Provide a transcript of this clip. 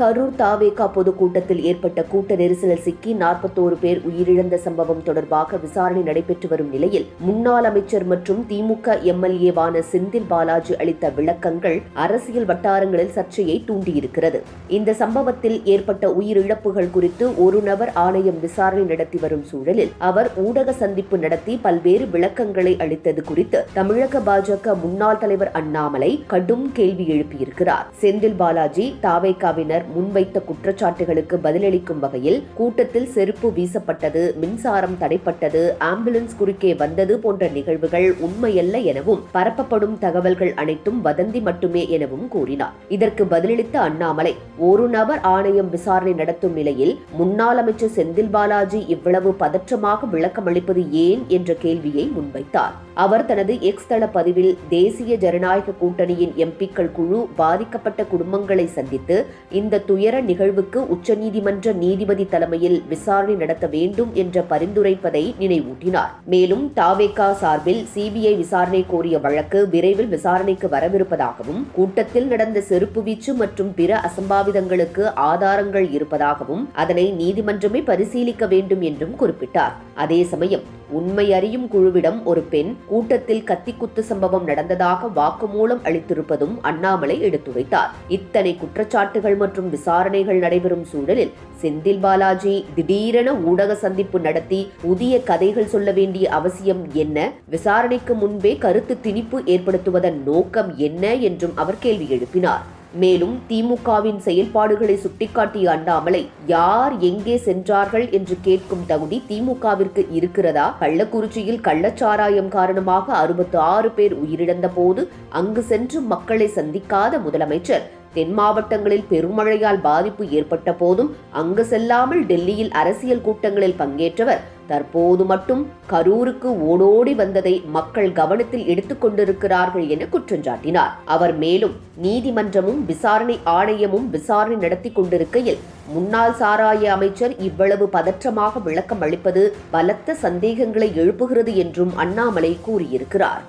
கரூர் தாவேகா பொதுக்கூட்டத்தில் ஏற்பட்ட கூட்ட நெரிசலில் சிக்கி நாற்பத்தோரு பேர் உயிரிழந்த சம்பவம் தொடர்பாக விசாரணை நடைபெற்று வரும் நிலையில் முன்னாள் அமைச்சர் மற்றும் திமுக எம்எல்ஏவான செந்தில் பாலாஜி அளித்த விளக்கங்கள் அரசியல் வட்டாரங்களில் சர்ச்சையை தூண்டியிருக்கிறது. இந்த சம்பவத்தில் ஏற்பட்ட உயிரிழப்புகள் குறித்து ஒரு நபர் ஆணையம் விசாரணை நடத்தி வரும் சூழலில் அவர் ஊடக சந்திப்பு நடத்தி பல்வேறு விளக்கங்களை அளித்தது குறித்து தமிழக பாஜக முன்னாள் தலைவர் அண்ணாமலை கடும் கேள்வி எழுப்பியிருக்கிறார். செந்தில் பாலாஜி தாவேகாவினர் முன்வைத்த குற்றச்சாட்டுகளுக்கு பதிலளிக்கும் வகையில் கூட்டத்தில் செருப்பு வீசப்பட்டது மின்சாரம் தடைப்பட்டது ஆம்புலன்ஸ் குறுக்கே வந்தது போன்ற நிகழ்வுகள் உண்மையல்ல எனவும் பரப்பப்படும் தகவல்கள் அனைத்தும் வதந்தி மட்டுமே எனவும் கூறினார். இதற்கு பதிலளித்த அண்ணாமலை ஒரு நபர் ஆணையம் விசாரணை நடத்தும் நிலையில் முன்னாள் அமைச்சர் செந்தில் பாலாஜி இவ்வளவு பதற்றமாக விளக்கமளிப்பது ஏன் என்ற கேள்வியை முன்வைத்தார். அவர் தனது எக்ஸ் தள பதிவில் தேசிய ஜனநாயக கூட்டணியின் எம்பிக்கள் குழு பாதிக்கப்பட்ட குடும்பங்களை சந்தித்து இந்த துயர நிகழ்வுக்கு உச்சநீதிமன்ற நீதிபதி தலைமையில் விசாரணை நடத்த வேண்டும் என்ற பரிந்துரைப்பதை நினைவூட்டினார். மேலும் தாவேகா சார்பில் சிபிஐ விசாரணை கோரிய வழக்கு விரைவில் விசாரணைக்கு வரவிருப்பதாகவும் கூட்டத்தில் நடந்த செருப்பு வீச்சு மற்றும் பிற அசம்பாவிதங்களுக்கு ஆதாரங்கள் இருப்பதாகவும் அதனை நீதிமன்றமே பரிசீலிக்க வேண்டும் என்றும் குறிப்பிட்டார். அதே சமயம் உண்மை அறியும் குழுவிடம் ஒரு பெண் கூட்டத்தில் கத்திக்குத்து சம்பவம் நடந்ததாக வாக்குமூலம் அளித்திருப்பதும் அண்ணாமலை எடுத்துரைத்தார். இத்தனை குற்றச்சாட்டுகள் மற்றும் விசாரணைகள் நடைபெறும் சூழலில் செந்தில் பாலாஜி திடீரென ஊடக சந்திப்பு நடத்தி புதிய கதைகள் சொல்ல வேண்டிய அவசியம் என்ன? விசாரணைக்கு முன்பே கருத்து திணிப்பு ஏற்படுத்துவதன் நோக்கம் என்ன என்றும் அவர் கேள்வி எழுப்பினார். மேலும் திமுகவின் செயல்பாடுகளை சுட்டிக்காட்டிய அண்ணாமலை யார் எங்கே சென்றார்கள் என்று கேட்கும் தகுதி திமுகவிற்கு இருக்கிறதா? கள்ளக்குறிச்சியில் கள்ளச்சாராயம் காரணமாக அறுபத்து ஆறு பேர் உயிரிழந்த போது அங்கு சென்று மக்களை சந்திக்காத முதலமைச்சர் தென் மாவட்டங்களில் பெருமழையால் பாதிப்பு ஏற்பட்ட போதும் அங்கு செல்லாமல் டெல்லியில் அரசியல் கூட்டங்களில் பங்கேற்றவர். தற்போது மட்டும் கரூருக்கு ஓடோடி வந்ததை மக்கள் கவனத்தில் எடுத்துக் கொண்டிருக்கிறார்கள் என குற்றஞ்சாட்டினார் அவர் மேலும் நீதிமன்றமும் விசாரணை ஆணையமும் விசாரணை நடத்தி கொண்டிருக்கையில் முன்னாள் சாராய அமைச்சர் இவ்வளவு பதற்றமாக விளக்கம் அளிப்பது பலத்த சந்தேகங்களை எழுப்புகிறது என்றும் அண்ணாமலை கூறியிருக்கிறார்.